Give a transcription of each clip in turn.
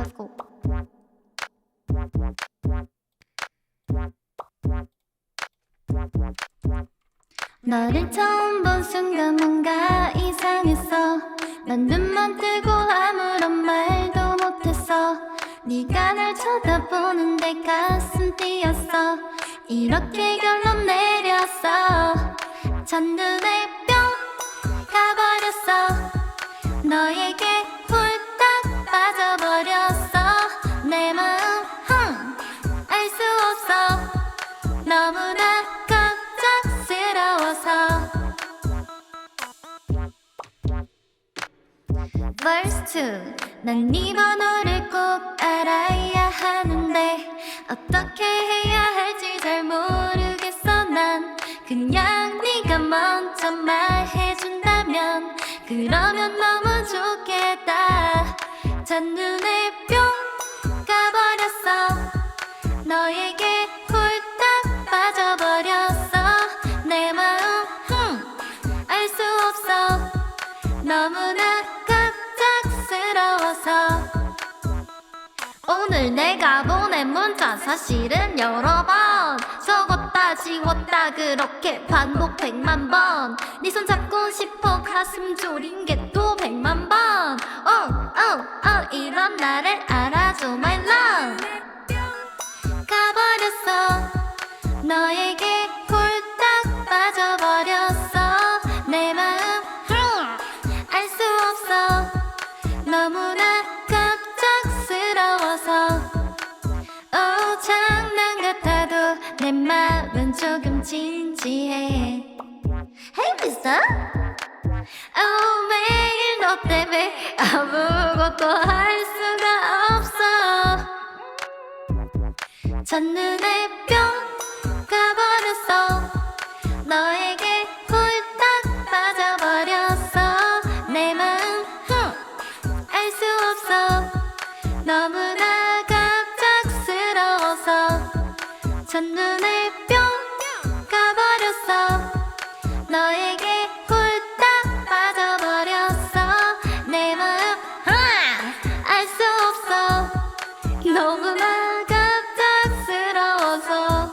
Let's. 너를 처음 본 순간 뭔가 이상했어. 난 눈만 뜨고 아무런 말도 못했어. 네가 날 쳐다보는 데 가슴 뛰었어. 이렇게 결론 내렸어. 첫눈에 너무나 갑작스러워서. Verse 2난 네 번호를 꼭 알아야 하는데 어떻게 해야 할지 잘 모르겠어 난. 그냥 네가 먼저 말해준다면 그러면 너무 좋겠다. 첫눈에 뿅 가버렸어. 너에 오늘 내가 보낸 문자 사실은 여러 번. 적었다 지웠다 그렇게 반복 백만 번 네 손 잡고 싶어 가슴 졸인 게 또 백만 번. Oh oh oh 이런 나를 알아줘 my love. 가버렸어. 너에게 홀딱 빠져버렸어. 내 마음 알 수 없어. 너무나 진지해. Hey mister. 오 매일 너 때문에 아무것도 할 수가 없어. 첫눈에 뿅 가버렸어. 너에게 홀딱 빠져버렸어. 내 마음 알 수 없어. 너무나 갑작스러워서 첫눈에 뿅 가버렸어 너에게 홀딱 빠져버렸어. 내 마음 알 수 없어. 너무나 갑작스러워서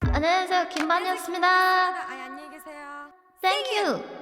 안녕하세요. 김반이었습니다. 아, 안녕히 계세요. Thank you